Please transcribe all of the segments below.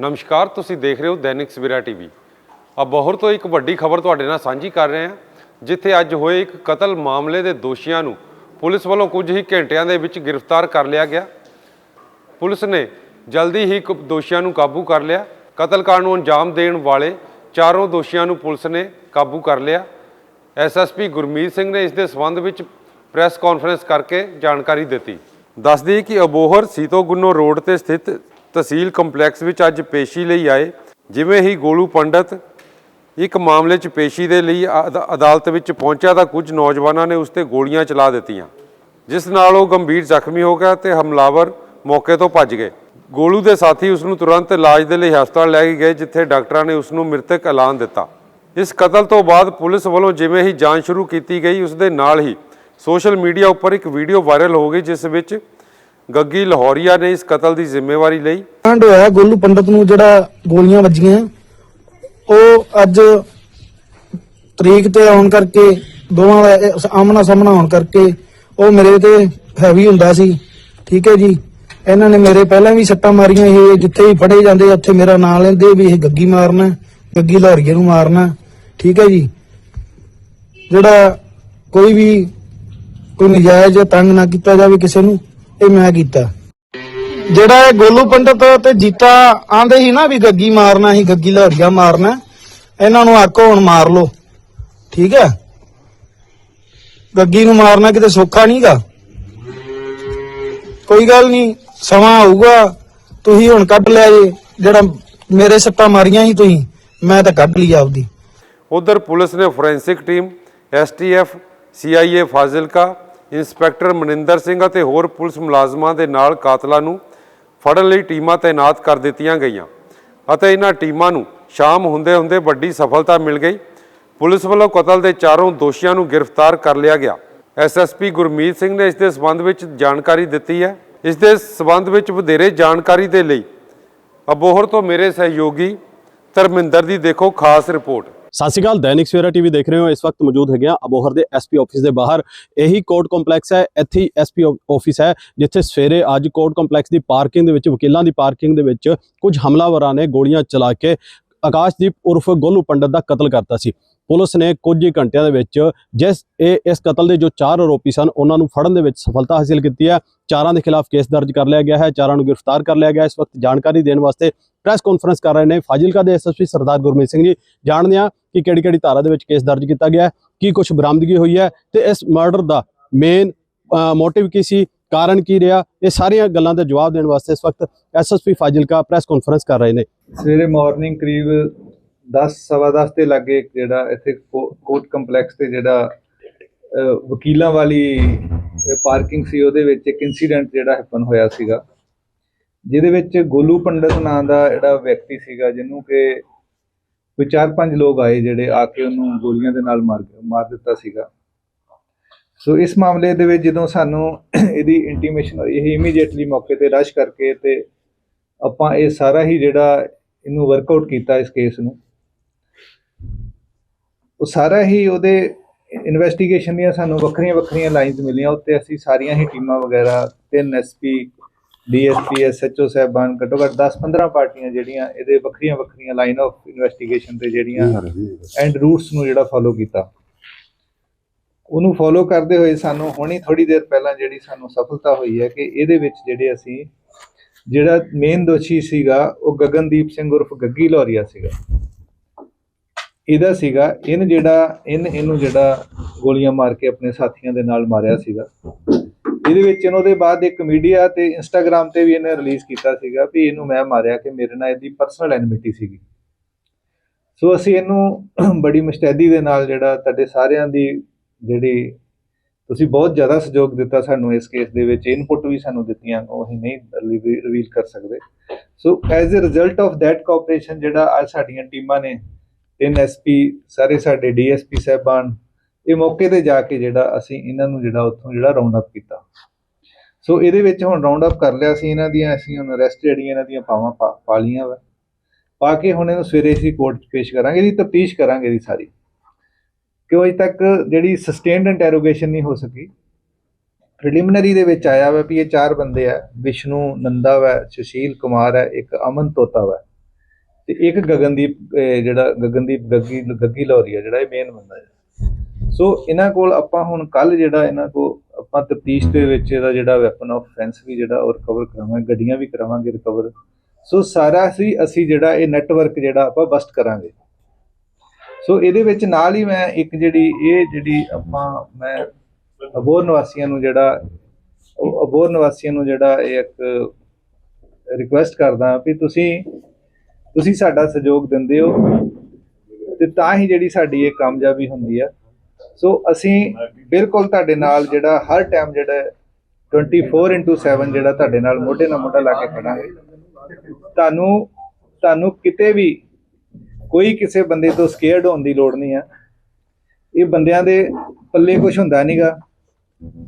ਨਮਸਕਾਰ, ਤੁਸੀਂ ਦੇਖ ਰਹੇ ਹੋ ਦੈਨਿਕ ਸਵੇਰਾ ਟੀਵੀ। ਅਬੋਹਰ ਤੋਂ ਇੱਕ ਵੱਡੀ ਖਬਰ ਤੁਹਾਡੇ ਨਾਲ ਸਾਂਝੀ ਕਰ ਰਹੇ ਹਾਂ, ਜਿੱਥੇ ਅੱਜ ਹੋਏ ਇੱਕ ਕਤਲ ਮਾਮਲੇ ਦੇ ਦੋਸ਼ੀਆਂ ਨੂੰ ਪੁਲਿਸ ਵੱਲੋਂ ਕੁਝ ਹੀ ਘੰਟਿਆਂ ਦੇ ਵਿੱਚ ਗ੍ਰਿਫਤਾਰ ਕਰ ਲਿਆ ਗਿਆ। ਪੁਲਿਸ ਨੇ ਜਲਦੀ ਹੀ ਕੁ- ਦੋਸ਼ੀਆਂ ਨੂੰ ਕਾਬੂ ਕਰ ਲਿਆ। ਕਤਲकांड ਨੂੰ ਅੰਜਾਮ ਦੇਣ ਵਾਲੇ ਚਾਰੋਂ ਦੋਸ਼ੀਆਂ ਨੂੰ ਪੁਲਿਸ ਨੇ ਕਾਬੂ ਕਰ ਲਿਆ। ਐਸਐਸਪੀ ਗੁਰਮੀਤ ਸਿੰਘ ਨੇ ਇਸ ਦੇ ਸੰਬੰਧ ਵਿੱਚ ਪ੍ਰੈਸ ਕਾਨਫਰੰਸ ਕਰਕੇ ਜਾਣਕਾਰੀ ਦਿੱਤੀ। ਦੱਸਦੀ ਕਿ ਅਬੋਹਰ ਸੀਤੋ ਗੁੰਨੋ ਰੋਡ ਤੇ ਸਥਿਤ ਤਹਿਸੀਲ ਕੰਪਲੈਕਸ ਵਿੱਚ ਅੱਜ ਪੇਸ਼ੀ ਲਈ ਆਏ। ਜਿਵੇਂ ਹੀ ਗੋਲੂ ਪੰਡਤ ਇੱਕ ਮਾਮਲੇ 'ਚ ਪੇਸ਼ੀ ਦੇ ਲਈ ਅਦ- ਅਦਾਲਤ ਵਿੱਚ ਪਹੁੰਚਿਆ ਤਾਂ ਕੁਝ ਨੌਜਵਾਨਾਂ ਨੇ ਉਸ ਤੇ ਗੋਲੀਆਂ ਚਲਾ ਦਿੱਤੀਆਂ, ਜਿਸ ਨਾਲ ਉਹ ਗੰਭੀਰ ਜ਼ਖਮੀ ਹੋ ਗਿਆ ਤੇ ਹਮਲਾਵਰ ਮੌਕੇ ਤੋਂ ਭੱਜ ਗਏ। ਗੋਲੂ ਦੇ ਸਾਥੀ ਉਸ ਨੂੰ ਤੁਰੰਤ ਇਲਾਜ ਦੇ ਲਈ ਹਸਪਤਾਲ ਲੈ ਕੇ ਗਏ, ਜਿੱਥੇ ਡਾਕਟਰਾਂ ਨੇ ਉਸ ਨੂੰ ਮ੍ਰਿਤਕ ਐਲਾਨ ਦਿੱਤਾ। ਇਸ ਕਤਲ ਤੋਂ ਬਾਅਦ ਪੁਲਿਸ ਵੱਲੋਂ ਜਿਵੇਂ ਹੀ ਜਾਂਚ ਸ਼ੁਰੂ ਕੀਤੀ ਗਈ ਉਸ ਦੇ ਨਾਲ ਹੀ ਸੋਸ਼ਲ ਮੀਡੀਆ ਉੱਪਰ ਇੱਕ ਵੀਡੀਓ ਵਾਇਰਲ ਹੋ ਗਈ, ਜਿਸ ਵਿੱਚ ਗੱਗੀ ਲਾਹੌਰੀਆ ਨੇ ਇਸ ਕਤਲ ਦੀ ਜ਼ਿੰਮੇਵਾਰੀ ਲਈ ਕਾਂਡ ਹੋਇਆ ਗੋਲੂ ਪੰਡਤ ਨੂੰ ਜਿਹੜਾ ਗੋਲੀਆਂ ਵੱਜੀਆਂ। ਉਹ ਅੱਜ ਤਰੀਕ ਤੇ ਆਉਣ ਕਰਕੇ, ਦੋਵਾਂ ਦਾ ਆਮਨਾ ਸਾਹਮਣਾ ਹੋਣ ਕਰਕੇ ਉਹ ਮੇਰੇ ਤੇ ਹੈਵੀ ਹੁੰਦਾ ਸੀ। ਠੀਕ ਹੈ ਜੀ। ਇਹਨਾਂ ਨੇ ਮੇਰੇ ਪਹਿਲਾਂ ਵੀ ਸੱਟਾਂ ਮਾਰੀਆਂ ਇਹ ਜਿੱਥੇ ਵੀ ਫੜੇ ਜਾਂਦੇ ਉੱਥੇ ਮੇਰਾ ਨਾਂ ਲੈਂਦੇ ਵੀ ਇਹ ਗੱਗੀ ਮਾਰਨਾ, ਗੱਗੀ ਲਾਹੌਰੀਏ ਨੂੰ ਮਾਰਨਾ। ਠੀਕ ਹੈ ਜੀ। ਜਿਹੜਾ ਕੋਈ ਵੀ ਕੋਈ ਨਜਾਇਜ਼ ਤੰਗ ਨਾ ਕੀਤਾ ਜਾਵੇ ਕਿਸੇ ਨੂੰ। ਇਹ ਮੈਂ ਕੀਤਾ। ਜਿਹੜਾ ਇਹ ਗੋਲੂ ਪੰਡਤ ਤੇ ਜੀਤਾ ਆਂਦੇ ਸੀ ਨਾ ਵੀ ਗੱਗੀ ਮਾਰਨਾ ਸੀ, ਗੱਗੀ ਲਾਹੌਰੀਆ ਮਾਰਨਾ, ਇਹਨਾਂ ਨੂੰ ਆਖੋ ਹੁਣ ਮਾਰ ਲੋ ਠੀਕ ਹੈ? ਗੱਗੀ ਨੂੰ ਮਾਰਨਾ ਕਿਤੇ ਸੌਖਾ ਨਹੀਂਗਾ। ਕੋਈ ਗੱਲ ਨਹੀਂ, ਸਮਾਂ ਆਊਗਾ, ਤੁਸੀਂ ਹੁਣ ਕੱਢ ਲਿਆ ਜੇ, ਜਿਹੜਾ ਮੇਰੇ ਸੱਟਾਂ ਮਾਰੀਆਂ ਸੀ ਤੁਸੀਂ, ਮੈਂ ਤਾਂ ਕੱਢ ਲਈ ਆਪਦੀ। ਉਧਰ ਪੁਲਿਸ ਨੇ forensic team, STF, CIA, Fazilka inspector Maninder Singh ਅਤੇ ਹੋਰ ਪੁਲਿਸ ਮੁਲਾਜ਼ਮਾਂ ਦੇ ਨਾਲ ਕਾਤਲਾਂ ਨੂੰ ਫੜਨ ਲਈ ਟੀਮਾਂ ਤਾਇਨਾਤ ਕਰ ਦਿੱਤੀਆਂ ਗਈਆਂ ਅਤੇ ਇਹਨਾਂ ਟੀਮਾਂ ਨੂੰ ਸ਼ਾਮ ਹੁੰਦੇ ਹੁੰਦੇ ਵੱਡੀ ਸਫਲਤਾ ਮਿਲ ਗਈ। ਪੁਲਿਸ ਵੱਲੋਂ ਕਤਲ ਦੇ ਚਾਰੋਂ ਦੋਸ਼ੀਆਂ ਨੂੰ ਗ੍ਰਿਫਤਾਰ ਕਰ ਲਿਆ ਗਿਆ। ਐਸਐਸਪੀ ਗੁਰਮੀਤ ਸਿੰਘ ਨੇ ਇਸ ਦੇ ਸਬੰਧ ਵਿੱਚ ਜਾਣਕਾਰੀ ਦਿੱਤੀ ਹੈ। ਇਸ ਦੇ ਸਬੰਧ ਵਿੱਚ ਵਧੇਰੇ ਜਾਣਕਾਰੀ ਦੇ ਲਈ ਅਬੋਹਰ ਤੋਂ ਮੇਰੇ ਸਹਿਯੋਗੀ ਧਰਮਿੰਦਰ ਦੀ ਦੇਖੋ ਖਾਸ ਰਿਪੋਰਟ। ਸਤਿ ਸ਼੍ਰੀ ਅਕਾਲ, ਦੈਨਿਕ ਸਵੇਰਾ ਟੀਵੀ ਦੇਖ ਰਹੇ ਹੋ, ਇਸ ਵਕਤ ਮੌਜੂਦ ਹੈਗੇ ਆ ਅਬੋਹਰ ਦੇ ਐਸਪੀ ਆਫਿਸ ਦੇ ਬਾਹਰ। ਇਹੀ ਕੋਰਟ ਕੰਪਲੈਕਸ ਹੈ, ਇੱਥੇ ਹੀ ਐਸਪੀ ਆਫਿਸ ਹੈ, ਜਿੱਥੇ ਸਵੇਰੇ ਅੱਜ ਕੋਰਟ ਕੰਪਲੈਕਸ ਦੀ ਪਾਰਕਿੰਗ ਦੇ ਵਿੱਚ, ਵਕੀਲਾਂ ਦੀ ਪਾਰਕਿੰਗ ਦੇ ਵਿੱਚ ਕੁਝ ਹਮਲਾਵਰਾਂ ਨੇ ਗੋਲੀਆਂ ਚਲਾ ਕੇ ਆਕਾਸ਼ਦੀਪ ਉਰਫ ਗੋਲੂ ਪੰਡਤ ਦਾ ਕਤਲ ਕਰਤਾ ਸੀ। ਪੁਲਿਸ ਨੇ ਕੁਝ ਹੀ ਘੰਟਿਆਂ ਦੇ ਵਿੱਚ ਜਿਸ, ਇਹ, ਇਸ ਕਤਲ ਦੇ ਜੋ ਚਾਰ ਆਰੋਪੀ ਸਨ, ਉਹਨਾਂ ਨੂੰ ਫੜਨ ਦੇ ਵਿੱਚ ਸਫਲਤਾ ਹਾਸਿਲ ਕੀਤੀ ਹੈ। ਚਾਰਾਂ ਦੇ ਖਿਲਾਫ ਕੇਸ ਦਰਜ ਕਰ ਲਿਆ ਗਿਆ ਹੈ, ਚਾਰਾਂ ਨੂੰ ਗ੍ਰਿਫਤਾਰ ਕਰ ਲਿਆ ਗਿਆ ਇਸ ਵਕਤ ਜਾਣਕਾਰੀ ਦੇਣ ਵਾਸਤੇ ਪ੍ਰੈਸ ਕਾਨਫਰੰਸ ਕਰ ਰਹੇ ਨੇ ਫਾਜ਼ਿਲਕਾ ਦੇ ਐਸਐਸਪੀ ਸਰਦਾਰ ਗੁਰਮੀਤ ਸਿੰਘ ਜੀ। ਜਾਣਦੇ ਹਾਂ ਕਿ ਕਿਹੜੀ ਕਿਹੜੀ ਧਾਰਾ ਦੇ ਵਿੱਚ ਕੇਸ ਦਰਜ ਕੀਤਾ ਗਿਆ ਕੀ ਕੁਝ ਬਰਾਮਦਗੀ ਹੋਈ ਹੈ ਤੇ ਇਸ ਮਰਡਰ ਦਾ ਮੇਨ ਮੋਟਿਵ ਕੀ ਸੀ, ਕਾਰਨ ਕੀ ਰਿਹਾ, ਇਹ ਸਾਰੀਆਂ ਗੱਲਾਂ ਦੇ ਜਵਾਬ ਦੇਣ ਵਾਸਤੇ ਇਸ ਵਕਤ ਐਸਐਸਪੀ ਫਾਜ਼ਿਲਕਾ ਪ੍ਰੈਸ ਕਾਨਫਰੰਸ ਕਰ ਰਹੇ ਨੇ। ਸਵੇਰੇ ਮਾਰਨਿੰਗ ਕਰੀਬ 10 ਸਵਾ 10 ਦੇ ਲਾਗੇ ਜਿਹੜਾ ਇੱਥੇ ਕੋਰਟ ਕੰਪਲੈਕਸ ਤੇ ਜਿਹੜਾ ਵਕੀਲਾਂ ਵਾਲੀ ਪਾਰਕਿੰਗ ਸੀ, ਉਹਦੇ ਵਿੱਚ ਇੱਕ ਇਨਸੀਡੈਂਟ ਜਿਹੜਾ ਹੈਪਨ ਹੋਇਆ ਸੀਗਾ। ਜਿਹਦੇ ਵਿੱਚ ਗੋਲੂ ਪੰਡਤ ਨਾਂ ਦਾ ਜਿਹੜਾ ਵਿਅਕਤੀ ਸੀਗਾ, ਜਿਹਨੂੰ ਕਿ ਕੋਈ ਚਾਰ ਪੰਜ ਲੋਕ ਆਏ ਜਿਹੜੇ ਆ ਕੇ ਉਹਨੂੰ ਗੋਲੀਆਂ ਦੇ ਨਾਲ ਮਾਰ ਮਾਰ ਦਿੱਤਾ ਸੀਗਾ। ਸੋ ਇਸ ਮਾਮਲੇ ਦੇ ਵਿੱਚ ਜਦੋਂ ਸਾਨੂੰ ਇਹਦੀ ਇੰਟੀਮੇਸ਼ਨ ਹੋਈ, ਇਹ ਇਮੀਡੀਏਟਲੀ ਮੌਕੇ ਤੇ ਰਸ਼ ਕਰਕੇ ਤੇ ਆਪਾਂ ਇਹ ਸਾਰਾ ਹੀ ਜਿਹੜਾ ਇਹਨੂੰ ਵਰਕਆਊਟ ਕੀਤਾ ਇਸ ਕੇਸ ਨੂੰ। ਉਹ ਸਾਰਾ ਹੀ ਉਹਦੇ ਇਨਵੈਸਟੀਗੇਸ਼ਨ ਦੀਆਂ ਸਾਨੂੰ ਵੱਖਰੀਆਂ ਵੱਖਰੀਆਂ ਲਾਈਨਸ ਮਿਲੀਆਂ, ਉੱਤੇ ਅਸੀਂ ਸਾਰੀਆਂ ਹੀ ਟੀਮਾਂ ਵਗੈਰਾ, ਤਿੰਨ ਐਸਪੀ ਡੀਐਸਪੀ ਐਸਐਚਓ ਸਾਹਿਬਾਨ ਘੱਟੋ ਘੱਟ 10-15 ਪਾਰਟੀਆਂ ਜਿਹੜੀਆਂ ਇਹਦੇ ਵੱਖਰੀਆਂ ਵੱਖਰੀਆਂ ਲਾਈਨ ਆਫ ਇਨਵੈਸਟੀਗੇਸ਼ਨ ਤੇ ਜਿਹੜੀਆਂ ਐਂਡ ਰੂਟਸ ਨੂੰ ਜਿਹੜਾ ਫੋਲੋ ਕੀਤਾ। ਉਹਨੂੰ ਫੋਲੋ ਕਰਦੇ ਹੋਏ ਸਾਨੂੰ ਹੁਣੀ ਥੋੜੀ ਦੇਰ ਪਹਿਲਾਂ ਜਿਹੜੀ ਸਾਨੂੰ ਸਫਲਤਾ ਹੋਈ ਹੈ ਕਿ ਇਹਦੇ ਵਿੱਚ ਜਿਹੜੇ ਅਸੀਂ ਜਿਹੜਾ ਮੇਨ ਦੋਸ਼ੀ ਸੀਗਾ ਉਹ ਗਗਨਦੀਪ ਸਿੰਘ ਉਰਫ ਗੱਗੀ ਲੋਰੀਆ ਸੀਗਾ। ਇਹਦਾ ਸੀਗਾ ਇਹਨ ਜਿਹੜਾ ਇਹਨ ਇਹਨੂੰ ਜਿਹੜਾ ਗੋਲੀਆਂ ਮਾਰ ਕੇ ਆਪਣੇ ਸਾਥੀਆਂ ਦੇ ਨਾਲ ਮਾਰਿਆ ਸੀਗਾ। ਇਹਦੇ ਵਿੱਚ ਇਹਨਾਂ ਦੇ ਬਾਅਦ ਇੱਕ ਮੀਡੀਆ ਤੇ ਇੰਸਟਾਗ੍ਰam ਤੇ ਵੀ ਇਹਨੇ ਰਿਲੀਜ਼ ਕੀਤਾ ਸੀਗਾ ਵੀ ਇਹਨੂੰ ਮੈਂ ਮਾਰਿਆ ਕਿ ਮੇਰੇ ਨਾਲ ਇਹਦੀ ਪਰਸਨਲ ਐਨਮਿਟੀ ਸੀਗੀ। ਸੋ ਅਸੀਂ ਇਹਨੂੰ ਬੜੀ ਮੁਸਤੈਦੀ ਦੇ ਨਾਲ ਜਿਹੜਾ ਤੁਹਾਡੇ ਸਾਰਿਆਂ ਦੀ ਜਿਹੜੀ ਤੁਸੀਂ ਬਹੁਤ ਜ਼ਿਆਦਾ ਸਹਿਯੋਗ ਦਿੱਤਾ ਸਾਨੂੰ ਇਸ ਕੇਸ ਦੇ ਵਿੱਚ ਇਨਪੁਟ ਵੀ ਸਾਨੂੰ ਦਿੱਤੀਆਂ, ਉਹ ਅਸੀਂ ਨਹੀਂ ਰਿਵੀਲ ਕਰ ਸਕਦੇ। So as a result of that cooperation ਜਿਹੜਾ ਅੱਜ ਸਾਡੀਆਂ ਟੀਮਾਂ ਨੇ, ਤਿੰਨ ਐਸਪੀ ਸਾਰੇ ਸਾਡੇ ਡੀਐਸਪੀ ਸਾਹਿਬਾਨ ਇਹ ਮੌਕੇ ਤੇ ਜਾ ਕੇ ਜਿਹੜਾ ਅਸੀਂ ਇਹਨਾਂ ਨੂੰ ਜਿਹੜਾ ਉੱਥੋਂ ਜਿਹੜਾ ਰਾਉਂਡ ਅਪ ਕੀਤਾ। ਸੋ ਇਹਦੇ ਵਿੱਚ ਹੁਣ ਰਾਉਂਡ ਅਪ ਕਰ ਲਿਆ ਸੀ ਇਹਨਾਂ ਦੀਆਂ, ਅਸੀਂ ਹੁਣ ਅਰੈਸਟ ਜਿਹੜੀਆਂ ਇਹਨਾਂ ਦੀਆਂ ਪਾਵਾਂ ਪਾ ਪਾ ਲਈਆਂ ਵਾ। ਪਾ ਕੇ ਹੁਣ ਇਹਨੂੰ ਸਵੇਰੇ ਅਸੀਂ ਕੋਰਟ 'ਚ ਪੇਸ਼ ਕਰਾਂਗੇ, ਇਹਦੀ ਤਫਤੀਸ਼ ਕਰਾਂਗੇ ਇਹਦੀ ਸਾਰੀ। ਕਿਉਂ ਅਜੇ ਤੱਕ ਜਿਹੜੀ ਸਸਟੇਨਡ ਇੰਟਰੋਗੇਸ਼ਨ ਨਹੀਂ ਹੋ ਸਕੀ। ਪ੍ਰੀਲਿਮਿਨਰੀ ਦੇ ਵਿੱਚ ਆਇਆ ਵਾ ਵੀ ਇਹ ਚਾਰ ਬੰਦੇ ਆ, ਵਿਸ਼ਨੂੰ, ਨੰਦਾ ਵਾ, ਸੁਸ਼ੀਲ ਕੁਮਾਰ ਹੈ ਇੱਕ ਅਮਨ ਤੋਤਾ ਵਾ। ਤੇ ਇੱਕ ਗਗਨਦੀਪ ਜਿਹੜਾ ਗਗਨਦੀਪ ਗੱਗੀ ਗੱਗੀ ਲੌਰੀਆ ਜਿਹੜਾ ਇਹ ਮੇਨ ਬੰਦਾ ਹੈ ਸੋ ਇਹਨਾਂ ਕੋਲ ਆਪਾਂ ਹੁਣ ਕੱਲ ਜਿਹੜਾ ਇਹਨਾਂ ਕੋਲ ਆਪਾਂ ਤਫਤੀਸ਼ ਦੇ ਵਿੱਚ ਇਹਦਾ ਜਿਹੜਾ ਵੈਪਨ ਆਫ ਫੈਂਸ ਵੀ ਜਿਹੜਾ ਉਹ ਰਿਕਵਰ ਕਰਾਵਾਂਗੇ ਗੱਡੀਆਂ ਵੀ ਕਰਾਵਾਂਗੇ ਰਿਕਵਰ ਸੋ ਸਾਰਾ ਅਸੀਂ ਅਸੀਂ ਜਿਹੜਾ ਇਹ ਨੈਟਵਰਕ ਜਿਹੜਾ ਆਪਾਂ ਬਸਟ ਕਰਾਂਗੇ। ਸੋ ਇਹਦੇ ਵਿੱਚ ਨਾਲ ਹੀ ਮੈਂ ਇੱਕ ਜਿਹੜੀ ਇਹ ਜਿਹੜੀ ਆਪਾਂ ਮੈਂ ਅਬੋਰ ਨਿਵਾਸੀਆਂ ਨੂੰ ਜਿਹੜਾ ਅਬੋਰ ਨਿਵਾਸੀਆਂ ਨੂੰ ਜਿਹੜਾ ਇਹ ਇੱਕ ਰਿਕੁਐਸਟ ਕਰਦਾ ਵੀ ਤੁਸੀਂ ਤੁਸੀਂ ਸਾਡਾ ਸਹਿਯੋਗ ਦਿੰਦੇ ਹੋ ਤੇ ਤਾਂ ਹੀ ਜਿਹੜੀ ਸਾਡੀ ਇਹ ਕਾਮਯਾਬੀ ਹੁੰਦੀ ਆ। ਸੋ ਅਸੀਂ ਬਿਲਕੁਲ ਤੁਹਾਡੇ ਨਾਲ ਜਿਹੜਾ ਹਰ ਟਾਈਮ ਜਿਹੜਾ ਹੈ 24/7 ਜਿਹੜਾ ਤੁਹਾਡੇ ਨਾਲ ਮੋਢੇ ਨਾਲ ਮੋਢਾ ਲਾ ਕੇ ਖੜਾਂਗੇ ਤੁਹਾਨੂੰ ਤੁਹਾਨੂੰ ਕਿਤੇ ਵੀ ਕੋਈ ਕਿਸੇ ਬੰਦੇ ਤੋਂ ਸਕੇਅਰਡ ਹੋਣ ਦੀ ਲੋੜ ਨਹੀਂ ਆ। ਇਹ ਬੰਦਿਆਂ ਦੇ ਪੱਲੇ ਕੁਝ ਹੁੰਦਾ ਨਹੀਂਗਾ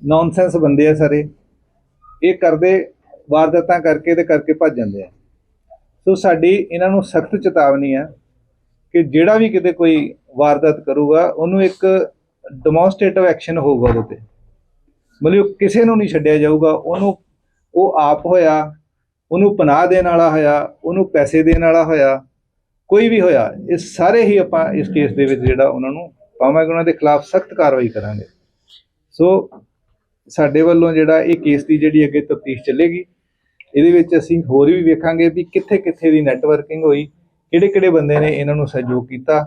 ਨੌਨਸੈਂਸ ਬੰਦੇ ਆ ਸਾਰੇ। ਇਹ ਕਰਦੇ ਵਾਰਦਾਤਾਂ ਕਰਕੇ ਤੇ ਕਰਕੇ ਭੱਜ ਜਾਂਦੇ ਆ। ਸੋ ਸਾਡੀ ਇਹਨਾਂ ਨੂੰ ਸਖਤ ਚੇਤਾਵਨੀ ਆ ਕਿ ਜਿਹੜਾ ਵੀ ਕਿਤੇ ਕੋਈ ਵਾਰਦਾਤ ਕਰੂਗਾ, ਉਹਨੂੰ ਇੱਕ ਡੈਮੋਨਸਟ੍ਰੇਟਿਵ ਐਕਸ਼ਨ ਹੋਊਗਾ ਉਹਦੇ ਤੇ। ਮਤਲਬ ਕਿਸੇ ਨੂੰ ਨਹੀਂ ਛੱਡਿਆ ਜਾਊਗਾ, ਉਹਨੂੰ ਉਹ ਆਪ ਹੋਇਆ, ਉਹਨੂੰ ਪਨਾਹ ਦੇਣ ਵਾਲਾ ਹੋਇਆ, ਉਹਨੂੰ ਪੈਸੇ ਦੇਣ ਵਾਲਾ ਹੋਇਆ, ਕੋਈ ਵੀ ਹੋਇਆ, ਇਹ ਸਾਰੇ ਹੀ ਆਪਾਂ ਇਸ ਕੇਸ ਦੇ ਵਿੱਚ ਜਿਹੜਾ ਉਹਨਾਂ ਨੂੰ ਪਾਵਾਂਗੇ, ਉਹਨਾਂ ਦੇ ਖਿਲਾਫ ਸਖਤ ਕਾਰਵਾਈ ਕਰਾਂਗੇ। ਸੋ ਸਾਡੇ ਵੱਲੋਂ ਜਿਹੜਾ ਇਹ ਕੇਸ ਦੀ ਜਿਹੜੀ ਅੱਗੇ ਤਫਤੀਸ਼ ਚੱਲੇਗੀ, ਇਹਦੇ ਵਿੱਚ ਅਸੀਂ ਹੋਰ ਵੀ ਵੇਖਾਂਗੇ ਵੀ ਕਿੱਥੇ ਕਿੱਥੇ ਦੀ ਨੈਟਵਰਕਿੰਗ ਹੋਈ ਕਿਹੜੇ ਕਿਹੜੇ ਬੰਦੇ ਨੇ ਇਹਨਾਂ ਨੂੰ ਸਹਿਯੋਗ ਕੀਤਾ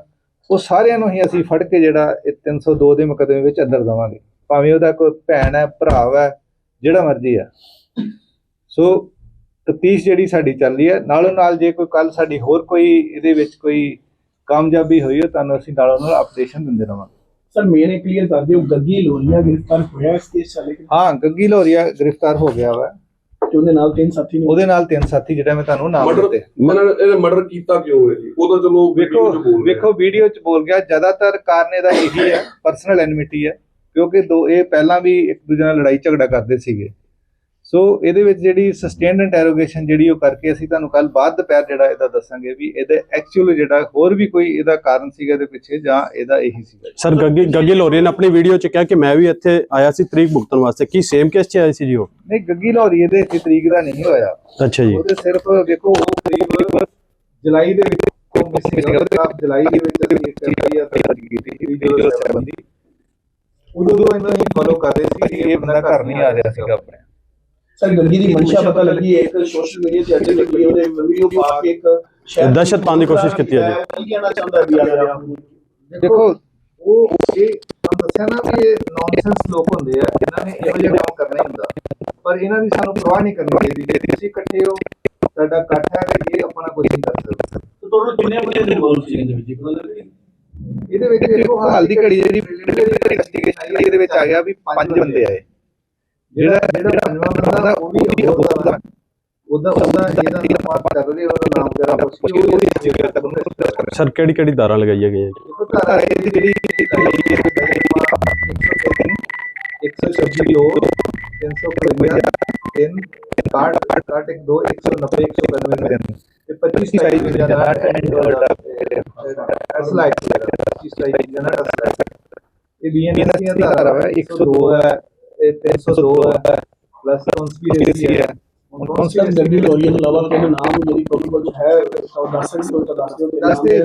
ਉਹ ਸਾਰਿਆਂ ਨੂੰ ਹੀ ਅਸੀਂ ਫੜ ਕੇ ਜਿਹੜਾ ਇਹ 302 ਦੇ ਮੁਕੱਦਮੇ ਵਿੱਚ ਅੰਦਰ ਦਵਾਂਗੇ। ਭਾਵੇਂ ਉਹਦਾ ਕੋਈ ਭੈਣ ਹੈ ਭਰਾ ਹੈ ਜਿਹੜਾ ਮਰਜ਼ੀ ਆ। ਸੋ ਤਫਤੀਸ਼ ਜਿਹੜੀ ਸਾਡੀ ਚੱਲ ਰਹੀ ਹੈ ਨਾਲੋਂ ਨਾਲ ਜੇ ਕੋਈ ਕੱਲ ਸਾਡੀ ਹੋਰ ਕੋਈ ਇਹਦੇ ਵਿੱਚ ਕੋਈ ਕਾਮਯਾਬੀ ਹੋਈ ਹੈ ਤੁਹਾਨੂੰ ਅਸੀਂ ਨਾਲੋਂ ਨਾਲ ਅਪਡੇਸ਼ਨ ਦਿੰਦੇ ਰਵਾਂਗੇ। ਸਰ ਮੇਨ ਕਲੀਅਰ ਕਰ ਦਿਓ ਗੱਗੀ ਲੋਰੀਆ ਗ੍ਰਿਫਤਾਰ ਹੋਇਆ ਇਸ ਕੇਸ ਚ ਲੇਕਿਨ ਹਾਂ ਗੱਗੀ ਲੋਰੀਆ ਗ੍ਰਿਫਤਾਰ ਹੋ ਗਿਆ ਵਾ। ਤੇ ਉਹਦੇ ਨਾਲ ਤਿੰਨ ਸਾਥੀ ਨੇ ਉਹਦੇ ਨਾਲ ਤਿੰਨ ਸਾਥੀ ਜਿਹੜਾ ਮੈਂ ਤੁਹਾਨੂੰ ਨਾਮ ਮਰਡਰ ਦਿੱਤੇ। ਇਹਨਾਂ ਨੇ ਇਹਨੇ ਮਰਡਰ ਕੀਤਾ ਕਿਉਂ ਹੈ ਜੀ? ਉਹ ਤਾਂ ਚਲੋ ਵੇਖੋ। ਵੇਖੋ ਵੀਡੀਓ ਚ ਬੋਲ ਗਿਆ। ਜ਼ਿਆਦਾਤਰ ਕਾਰਨ ਇਹਦਾ ਇਹੀ ਹੈ ਪਰਸਨਲ ਐਨਿਮਿਟੀ ਹੈ ਕਿਉਂਕਿ ਦੋ ਇਹ ਪਹਿਲਾਂ ਵੀ ਇੱਕ ਦੂਜੇ ਨਾਲ ਲੜਾਈ ਝਗੜਾ ਕਰਦੇ ਸੀਗੇ। ਸੋ ਇਹਦੇ ਵਿੱਚ ਜਿਹੜੀ ਸਸਟੇਨਡ ਇੰਟਰੋਗੇਸ਼ਨ ਜਿਹੜੀ ਉਹ ਕਰਕੇ ਅਸੀਂ ਤੁਹਾਨੂੰ ਕੱਲ ਬਾਅਦ ਦੁਪਹਿਰ ਜਿਹੜਾ ਇਹਦਾ ਦੱਸਾਂਗੇ ਵੀ ਇਹਦੇ ਐਕਚੁਅਲ ਜਿਹੜਾ ਹੋਰ ਵੀ ਕੋਈ ਇਹਦਾ ਕਾਰਨ ਸੀਗਾ ਇਹਦੇ ਪਿੱਛੇ ਜਾਂ ਇਹਦਾ ਇਹੀ ਸੀਗਾ। ਸਰ ਗੱਗੀ ਗੱਗੀ ਲੋਰੀਆ ਨੇ ਆਪਣੀ ਵੀਡੀਓ 'ਚ ਕਿਹਾ ਕਿ ਮੈਂ ਵੀ ਇੱਥੇ ਆਇਆ ਸੀ ਤਰੀਕ ਭੁਗਤਣ ਵਾਸਤੇ। ਕੀ ਸੇਮ ਕੇਸ 'ਚ ਆਏ ਸੀ ਜੀ ਉਹ? ਨਹੀਂ ਗੱਗੀ ਲਾਹੌਰੀ ਇਹਦੇ ਇੱਥੇ ਤਰੀਕ ਦਾ ਨਹੀਂ ਹੋਇਆ। ਅੱਛਾ ਜੀ। ਉਹਦੇ ਸਿਰਫ ਵੇਖੋ ਉਹ ਕਰੀਬ ਜੁਲਾਈ ਦੇ ਵਿੱਚ ਜੁਲਾਈ ਦੇ ਵਿੱਚ ਅਸੀਂ ਇੱਕ ਐਫਆਈਆਰ ਦਰਜ ਕੀਤੀ ਸੀ ਵੀਡੀਓ ਸੰਬੰਧੀ। ਉਦੋਂ ਤੋਂ ਇਹਨਾਂ ਹੀ ਫੋਲੋ ਕਰ ਰਹੇ ਸੀ ਇਹ ਬੰਦਾ ਘਰ ਨਹੀਂ ਆ ਰਿਹਾ ਸੀਗਾ ਆਪਣੇ। ਸਰ ਗੱਗੀ ਦੀ ਮਨਸ਼ਾ ਪਤਾ ਲੱਗੀ ਹੈ ਇੱਕ ਸੋਸ਼ਲ ਮੀਡੀਆ ਤੇ ਅੱਗੇ ਲੱਗੀ ਉਹਦੇ ਵੀਡੀਓ ਪਾ ਕੇ ਇੱਕ ਸ਼ਹਿਰ ਦਹਿਸ਼ਤ ਪਾਉਣ ਦੀ ਕੋਸ਼ਿਸ਼ ਕੀਤੀ ਹੈ ਜੀ। ਕੀ ਕਹਿਣਾ ਚਾਹੁੰਦਾ ਵੀ ਆ ਰਿਹਾ ਦੇਖੋ ਉਹ ਇਹ ਤੁਹਾਨੂੰ ਦੱਸਿਆ ਨਾ ਵੀ ਇਹ ਨੌਨਸੈਂਸ ਲੋਕ ਹੁੰਦੇ ਆ ਇਹਨਾਂ ਨੇ ਇਹੋ ਜਿਹਾ ਕੰਮ ਕਰਨਾ ਹੀ ਹੁੰਦਾ। ਪਰ ਇਹਨਾਂ ਦੀ ਸਾਨੂੰ ਪਰਵਾਹ ਨਹੀਂ ਕਰਨੀ ਚਾਹੀਦੀ ਜੇ ਤੁਸੀਂ ਇਕੱਠੇ ਹੋ ਸਾਡਾ ਇਕੱਠ ਹੈ ਤੇ ਇਹ ਆਪਣਾ ਕੁਝ ਨਹੀਂ ਕਰ ਸਕਦਾ। ਟੋਟਲ ਕਿੰਨੇ ਬੰਦੇ ਦੇ ਇਨਵੋਲਵ ਸੀ ਇਹਦੇ ਵਿੱਚ? ਪਤਾ ਲੱਗਾ ਇਹਦੇ ਵਿੱਚ ਦੇਖੋ ਹਾਲ ਦੀ ਘੜੀ ਜਿਹੜੀ ਇਨਵੈਸਟੀਗੇਸ਼ਨ ਇਹਦੇ ਵਿੱਚ ਆ ਗਿਆ ਵੀ ਪੰਜ ਬੰਦੇ ਆਏ। ਜਿਹੜਾ ਜਿਹੜਾ ਪੰਜਵਾਂ ਬੰਦਾ ਉਹ ਵੀ ਉਹਦਾ ਉਹਦਾ ਉਹਦਾ ਇਹਦਾ ਮਾਰ ਕਰ ਰਹੇ ਉਹਦਾ ਨਾਮ ਵਗੈਰਾ ਪੁੱਛ ਉਹਦੀ ਜਗ੍ਹਾ ਤੱਕ ਉਹਨੂੰ ਸਰ ਕਿਹੜੀ ਕਿਹੜੀ ਧਾਰਾ ਲਗਾਈਆਂ ਗਈਆਂ ਜੀ? ਧਾਰਾ ਇਹਦੀ ਜਿਹੜੀ 126 ਦੋ 355 ਤਿੰਨ ਕਾਰਡ ਕਾਰਡ ਇੱਕ ਦੋ 190 199 ਦਿਨ ਤੇ 25 ਸਾਈਜ਼ ਵਿੱਚ ਜਾਣਾ ਐਂਡ ਸਲਾਈਡ 25 ਸਾਈਜ਼ ਵਿੱਚ ਜਾਣਾ ਇਹ ਬੀਐਨਐਸ ਦੀਆਂ ਧਾਰਾ ਹੈ। 102 ਹੈ। ਇਹ 302 ਹੈ ਪਲੱਸ ਕਨਸਪੀਰੇਸੀ ਹੈ ਹੁਣ ਸਰ ਗੱਗੀ ਲੋਰੀਆ ਤੋਂ ਇਲਾਵਾ ਕੋਈ ਨਾਮ ਜਿਹੜੀ ਪ੍ਰੋਬਲਮ ਹੈ ਉਹ ਦੱਸ ਸਕਦੇ ਹੋ ਤਾਂ ਦੱਸ ਦਿਓ ਦੱਸਦੇ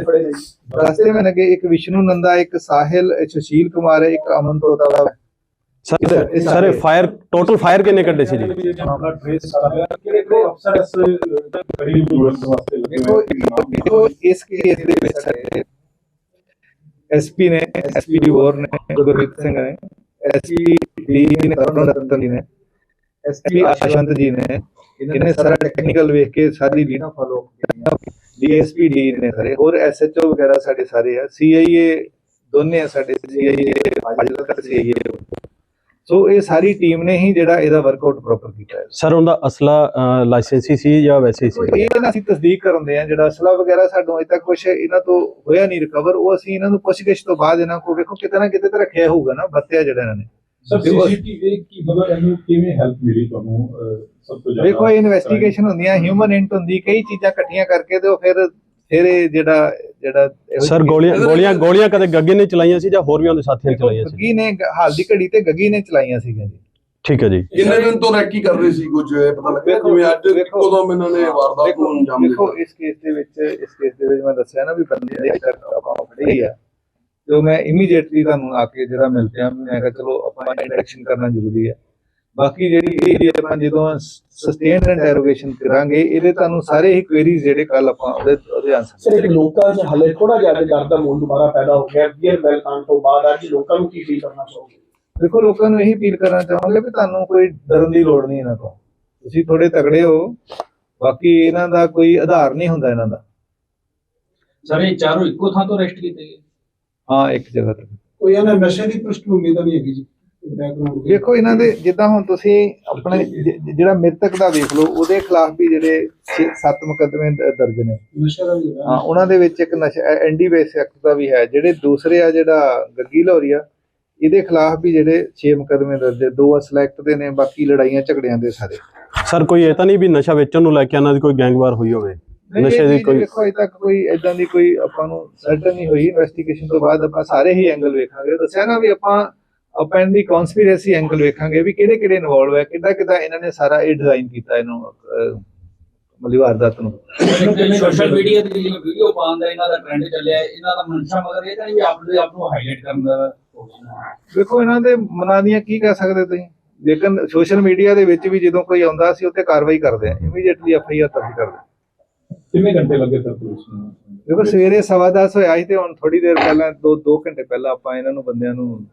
ਦੱਸਦੇ ਮੈਨੇ ਕਿ ਇੱਕ ਵਿਸ਼ਨੂੰ ਨੰਦਾ ਇੱਕ ਸਾਹਿਲ ਇੱਕ ਸੁਸ਼ੀਲ ਕੁਮਾਰ ਹੈ ਇੱਕ ਅਮਨ ਤੋਤਾ ਵਾ ਸਰ ਸਰ ਇਹ ਫਾਇਰ ਟੋਟਲ ਫਾਇਰ ਕਿੰਨੇ ਕੱਢੇ ਸੀ ਜੀ ਮਾਮਲਾ ਟ੍ਰੇਸ ਕਰ ਰਿਹਾ ਕਿਹੜੇ ਕੋਈ ਅਫਸਰ ਇਸ ਗੜੀ ਜੁੜਨ ਵਾਸਤੇ ਦੇਖੋ ਦੇਖੋ ਇਸ ਕੇਸ ਦੇ ਵਿੱਚ ਸਾਡੇ ਐਸਪੀ ਨੇ ਐਸਪੀ ਦੀ ਹੋਰ ਨੇ ਗੁਰਮੀਤ ਸਿੰਘ ਨੇ ਐਸਪੀ ਡੀ ਨੇ ਕਰੁਣ ਰਤਨ ਜੀ ਨੇ ਐਸਪੀ ਆਸ਼ਵੰਤ ਜੀ ਨੇ ਇਹਨਾਂ ਨੇ ਸਾਰਾ ਟੈਕਨੀਕਲ ਵੇਖ ਕੇ ਸਾਰੀ ਲੀਨਾ ਫਾਲੋ ਕੀਤੀਆਂ ਡੀਐਸਪੀ ਡੀ ਨੇ ਸਾਰੇ ਹੋਰ ਐਸਐਚਓ ਵਗੈਰਾ ਸਾਡੇ ਸਾਰੇ ਆ ਸੀਆਈਏ ਦੋਨੇ ਆ ਸਾਡੇ ਸੀਆਈਏ ਫਾਜ਼ਿਲਕਾ ਤੱਕ ਸੀਆਈਏ ਸੋ ਇਹ ਸਾਰੀ ਟੀਮ ਨੇ ਹੀ ਜਿਹੜਾ ਇਹਦਾ ਵਰਕਆਊਟ ਪ੍ਰੋਪਰ ਕੀਤਾ ਹੈ ਸਰ ਉਹਦਾ ਅਸਲਾ ਲਾਇਸੈਂਸੀ ਸੀ ਜਾਂ ਵੈਸੇ ਹੀ ਸੀ ਇਹ ਨਾ ਅਸੀਂ ਤਸਦੀਕ ਕਰਦੇ ਆ ਜਿਹੜਾ ਅਸਲਾ ਵਗੈਰਾ ਸਾਨੂੰ ਅਜੇ ਤੱਕ ਕੁਝ ਇਹਨਾਂ ਤੋਂ ਹੋਇਆ ਨਹੀਂ ਰਿਕਵਰ ਉਹ ਅਸੀਂ ਇਹਨਾਂ ਨੂੰ ਪੁੱਛਗਿੱਛ ਤੋਂ ਬਾਅਦ ਇਹਨਾਂ ਕੋਲ ਵੇਖੋ ਕਿਤੇ ਨਾ ਕਿਤੇ ਤਾਂ ਰੱਖਿਆ ਹੋਊਗਾ ਨਾ ਵਰਤਿਆ ਜਿਹੜਾ ਇਹਨਾਂ ਨੇ ਸਰ ਦੇਖੋ- ਸੀਸੀਟੀਵੀ ਕੀ ਮਤਲਬ ਇਹਨੂੰ ਕਿਵੇਂ ਹੈਲਪ ਮਿਲੀ ਤੁਹਾਨੂੰ ਸਭ ਤੋਂ ਜ਼ਿਆਦਾ ਵੇਖੋ ਇਨਵੈਸਟੀਗੇਸ਼ਨ ਹੁੰਦੀਆਂ ਹਿਊਮਨ ਇੰਟ ਹੁੰਦੀ ਕਈ ਚੀਜ਼ਾਂ ਇਕੱਠੀਆਂ ਕਰਕੇ ਤੇ ਉਹ ਫਿਰ ਫਿਰ ਇਹ ਜਿਹੜਾ ਜਿਹੜਾ ਸਰ ਗੋਲੀਆਂ ਗੋਲੀਆਂ ਗੋਲੀਆਂ ਕਦੇ ਗੱਗੇ ਨੇ ਚਲਾਈਆਂ ਸੀ ਜਾਂ ਹੋਰ ਵੀ ਉਹਦੇ ਸਾਥੀਆਂ ਨੇ ਦੇਖੋ, ਚਲਾਈਆਂ ਸੀ? ਗੱਗੀ ਨੇ ਹਾਲ ਦੀ ਘੜੀ ਤੇ ਗੱਗੀ ਨੇ ਚਲਾਈਆਂ ਸੀਗੀਆਂ ਜੀ। ਠੀਕ ਹੈ ਜੀ। ਕਿੰਨੇ ਦਿਨ ਤੋਂ ਰੈਕੀ ਕਰ ਰਹੇ ਸੀ ਕੁਝ? ਪਤਾ ਲੱਗਿਆ ਜਿਵੇਂ ਅੱਜ ਕਦੋਂ ਇਹਨਾਂ ਨੇ ਵਾਰਦਾਤ ਦੇਖੋ ਨੂੰ ਅੰਜਾਮ ਦੇਖੋ ਦਿੱਤਾ ਇਸ ਕੇਸ ਦੇ ਵਿੱਚ ਇਸ ਕੇਸ ਦੇ ਵਿੱਚ ਮੈਂ ਦੱਸਿਆ ਨਾ ਵੀ ਬੰਦੇ ਅਜੇ ਤੱਕ ਆਪਾਂ ਫੜੇ ਹੀ ਆ। ਜੋ ਮੈਂ ਇਮੀਡੀਏਟਲੀ ਤੁਹਾਨੂੰ ਆ ਕੇ ਜਿਹੜਾ ਮਿਲ ਪਿਆ ਮੈਂ ਕਿਹਾ ਚਲੋ ਆਪਾਂ ਇੰਟਰੈਕਸ਼ਨ ਕਰਨਾ ਜ਼ਰੂਰੀ ਹੈ। ਬਾਕੀ ਜਿਹੜੀ ਇਹ ਆਪਾਂ ਜਦੋਂ ਸਸਟੇਨਡ ਇੰਟਰੋਗੇਸ਼ਨ ਕਰਾਂਗੇ ਇਹਦੇ ਤੁਹਾਨੂੰ ਸਾਰੇ ਹੀ ਕੁਐਰੀਜ਼ ਜਿਹੜੇ ਕੱਲ ਆਪਾਂ ਉਹਦੇ ਉਹਦੇ ਆਨਸਰ ਸਰ ਇੱਕ ਲੋਕਾਂ 'ਚ ਹਲੇ ਥੋੜਾ ਜਿਹਾ ਡਰ ਦਾ ਮੂਲ ਦੁਬਾਰਾ ਪੈਦਾ ਹੋ ਗਿਆ ਬੀਅਰ ਬੈਲ ਕਾਂਡ ਤੋਂ ਬਾਅਦ ਅੱਜ ਲੋਕਾਂ ਨੂੰ ਕੀ ਫੀਲ ਕਰਨਾ ਚਾਹੋਗੇ? ਦੇਖੋ ਲੋਕਾਂ ਨੂੰ ਇਹੀ ਅਪੀਲ ਕਰਨਾ ਚਾਹਾਂਗੇ ਵੀ ਤੁਹਾਨੂੰ ਕੋਈ ਡਰਨ ਦੀ ਲੋੜ ਨਹੀਂ ਇਹਨਾਂ ਤੋਂ। ਤੁਸੀਂ ਥੋੜੇ ਤਗੜੇ ਹੋ ਬਾਕੀ ਇਹਨਾਂ ਦਾ ਕੋਈ ਆਧਾਰ ਨਹੀਂ ਹੁੰਦਾ ਇਹਨਾਂ ਦਾ। ਸਰ ਇਹ ਚਾਰੋਂ ਇੱਕੋ ਥਾਂ ਤੋਂ ਅਰੈਸਟ ਕੀਤੇ ਗਏ। ਹਾਂ ਇੱਕ ਜਗ੍ਹਾ ਤੇ। ਕੋਈ ਇਹਨਾਂ ਨਸ਼ੇ ਦੀ ਪ੍ਰਿਸ਼ਠਭੂਮੀ ਤਾਂ ਨਹੀਂ ਹੈਗੀ ਜੀ ਬੈਕਗ੍ਰਾਉਂਡ ਵੇਖੋ ਇਹਨਾਂ ਦੇ ਜਿੱਦਾਂ ਹੁਣ ਤੁਸੀਂ ਆਪਣੇ ਜ- ਜਿਹੜਾ ਮ੍ਰਿਤਕ ਦਾ ਵੇਖ ਲਓ ਉਹਦੇ ਖਿਲਾਫ ਵੀ ਜਿਹੜੇ ਛੇ- ਸੱਤ ਮੁਕੱਦਮੇ ਦ- ਦਰਜ ਨੇ। ਨਸ਼ਾ ਦਾ ਵੀ ਹੈਗਾ ਹਾਂ ਉਹਨਾਂ ਦੇ ਵਿੱਚ ਇੱਕ ਨਸ਼ਾ ਐਨਡੀ ਬੇਸ ਐਕਟ ਦਾ ਵੀ ਹੈ ਜਿਹੜੇ ਦੂਸਰੇ ਆ ਜਿਹੜਾ ਗੱਗੀ ਲੋਰੀਆ ਇਹਦੇ ਖਿਲਾਫ ਵੀ ਜਿਹੜੇ 6 ਮੁਕੱਦਮੇ ਦਰਜ ਹੈ ਦੋ ਅਸਲ ਐਕਟ ਦੇ ਨੇ ਬਾਕੀ ਲੜਾਈਆਂ ਝਗੜਿਆਂ ਦੇ ਸਾਰੇ। ਸਰ ਕੋਈ ਇਹ ਤਾਂ ਨਹੀਂ ਵੀ ਨਸ਼ਾ ਵੇਚਣ ਨੂੰ ਲੈ ਕੇ ਇਹਨਾਂ ਦੀ ਕੋਈ ਗੈਂਗਵਾਰ ਹੋਈ ਹੋਵੇ? ਨਸ਼ੇ ਦੀ ਕੋਈ ਵੇਖੋ ਅਜੇ ਤੱਕ ਕੋਈ ਇਦਾਂ ਦੀ ਕੋਈ ਆਪਾਂ ਨੂੰ ਸਰਟਨ ਨਹੀਂ ਹੋਈ ਇਨਵੈਸਟੀਗੇਸ਼ਨ ਤੋਂ ਬਾਅਦ ਆਪਾਂ ਸਾਰੇ ਹੀ ਐਂਗਲ ਵੇਖਾਂਗੇ। ਦੱਸਿਆ ਨਾ ਵੀ ਆਪਾਂ ਆਪਾਂ ਇਹਦੀ ਕਨਸਪੀਰੇਸੀ ਐਂਗਲ ਵੇਖਾਂਗੇ ਵੀ ਕਿਹੜੇ ਕਿਹੜੇ ਇਨਵੋਲਵ ਹੈ ਕਿੱਦਾਂ ਕਿੱਦਾਂ ਇਹਨਾਂ ਨੇ ਸਾਰਾ ਇਹ ਡਿਜ਼ਾਈਨ ਕੀਤਾ ਇਹਨੂੰ ਮਤਲਬ ਵਾਰਦਾਤ ਨੂੰ। ਸੋਸ਼ਲ ਮੀਡੀਆ ਤੇ ਜਿਹੜੀ ਵੀਡੀਓ ਪਾਉਣ ਦਾ ਇਹਨਾਂ ਦਾ ਟ੍ਰੈਂਡ ਚੱਲਿਆ ਹੈ, ਇਹਨਾਂ ਦਾ ਮਨਸ਼ਾ ਮਗਰ ਇਹ ਤਾਂ ਵੀ ਆਪਣੇ ਆਪ ਨੂੰ ਹਾਈਲਾਈਟ ਕਰਨ ਦਾ ਵੇਖੋ ਇਹਨਾਂ ਦੇ ਮਨਾਂ ਦੀਆਂ ਕੀ ਕਹਿ ਸਕਦੇ ਤੁਸੀਂ? ਲੇਕਿਨ ਸੋਸ਼ਲ ਮੀਡੀਆ ਦੇ ਵਿੱਚ ਵੀ ਜਦੋਂ ਕੋਈ ਆਉਂਦਾ ਸੀ ਉੱਤੇ ਕਾਰਵਾਈ ਕਰਦੇ ਆ ਇਮੀਡੀਏਟਲੀ ਐਫ ਆਈ ਆਰ ਦਰਜ ਕਰਦੇ। ਕਿੰਨੇ ਘੰਟੇ ਲੱਗੇ ਸਰ ਪੁਲਿਸ ਨੂੰ? ਦੇਖੋ ਸਵੇਰੇ ਸਵਾ ਦਸ ਹੋਇਆ ਸੀ ਤੇ ਹੁਣ ਥੋੜੀ ਦੇਰ ਪਹਿਲਾਂ ਦੋ ਦੋ ਘੰਟੇ ਪਹਿਲਾਂ ਆਪਾਂ ਇਹਨਾਂ ਨੂੰ ਬੰਦਿਆਂ ਨੂੰ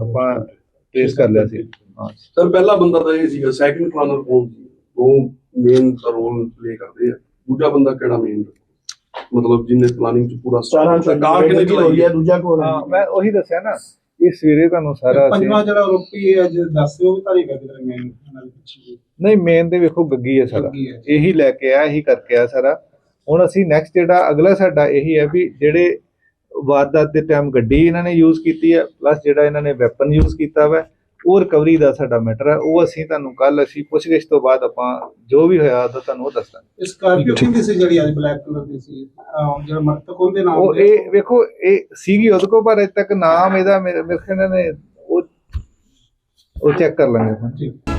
ਆਪਾਂ ਟ੍ਰੇਸ ਕਰ ਲਿਆ ਸੀ। ਹਾਂ। ਸਰ ਪਹਿਲਾ ਬੰਦਾ ਤਾਂ ਇਹ ਸੀਗਾ ਸੈਕੰਡ ਪਲਾਨਰ ਕੌਣ ਸੀ? ਉਹ ਮੇਨ ਰੋਲ ਪਲੇ ਕਰਦੇ ਆ। ਦੂਜਾ ਬੰਦਾ ਕਿਹੜਾ ਮੇਨ ਮਤਲਬ ਜਿਹਨੇ ਪਲਾਨਿੰਗ ਚ ਪੂਰਾ ਚਾਰਾਂ ਕਾਰ ਚੋਂ ਕਿਨੇ ਲੱਗੀ ਹੋਈ ਹੈ ਦੂਜਾ ਕੋਲ ਹਾਂ ਮੈਂ ਉਹੀ ਦੱਸਿਆ ਨਾ। ਇਹ ਸਵੇਰੇ ਤੁਹਾਨੂੰ ਸਾਰਾ ਪੰਜਵਾਂ ਜਿਹੜਾ ਆਰੋਪੀ ਹੈ ਅੱਜ ਦੱਸ ਦਿਓ ਵੀ ਤਾਰੀਖ ਹੈ ਜਿਹੜਾ ਮੈਂ ਇਹਨਾਂ ਦੇ ਪਿੱਛੇ ਨਹੀਂ ਮੇਨ ਤੇ ਵੇਖੋ ਗੱਗੀ ਹੈ ਸਾਰਾ। ਇਹੀ ਲੈ ਕੇ ਆ ਇਹੀ ਕਰਕੇ ਆ ਸਾਰਾ। ਹੁਣ ਅਸੀਂ ਨੈਕਸਟ ਜਿਹੜਾ ਅਗਲਾ ਸਾਡਾ ਇਹੀ ਹੈ ਵੀ ਜਿਹੜੇ ਵਾਰਦਾਤ ਦੇ ਟਾਈਮ ਗੱਡੀ ਇਹਨਾਂ ਨੇ ਯੂਜ਼ ਕੀਤੀ ਹੈ ਪਲੱਸ ਜਿਹੜਾ ਇਹਨਾਂ ਨੇ ਵੈਪਨ ਯੂਜ਼ ਕੀਤਾ ਵਾ ਉਹ ਰਿਕਵਰੀ ਦਾ ਸਾਡਾ ਮੈਟਰ ਹੈ ਉਹ ਅਸੀਂ ਤੁਹਾਨੂੰ ਕੱਲ ਅਸੀਂ ਪੁੱਛਗਿੱਛ ਤੋਂ ਬਾਅਦ ਆਪਾਂ ਜੋ ਵੀ ਹੋਇਆ ਤਾਂ ਤੁਹਾਨੂੰ ਉਹ ਦੱਸਾਂਗੇ ਇਸ ਸਕਾਰਪੀਓ ਕਿੰਦੀ ਸੀ ਜਿਹੜੀ ਅੱਜ ਬਲੈਕ ਕਲਰ ਦੀ ਸੀ? ਜਿਹੜਾ ਮਰਤਕ ਉਹਦੇ ਨਾਮ ਉਹ ਇਹ ਵੇਖੋ ਇਹ ਸੀਗੀ ਉਹਦੇ ਕੋਲ ਪਰ ਅਜੇ ਤੱਕ ਨਾਮ ਇਹਦਾ ਮੇਰੇ ਮੇਰੇ ਖਿਆਲ ਨੇ ਉਹ ਉਹ ਚੈੱਕ ਕਰ ਲਾਂਗੇ ਆਪਾਂ। ਠੀਕ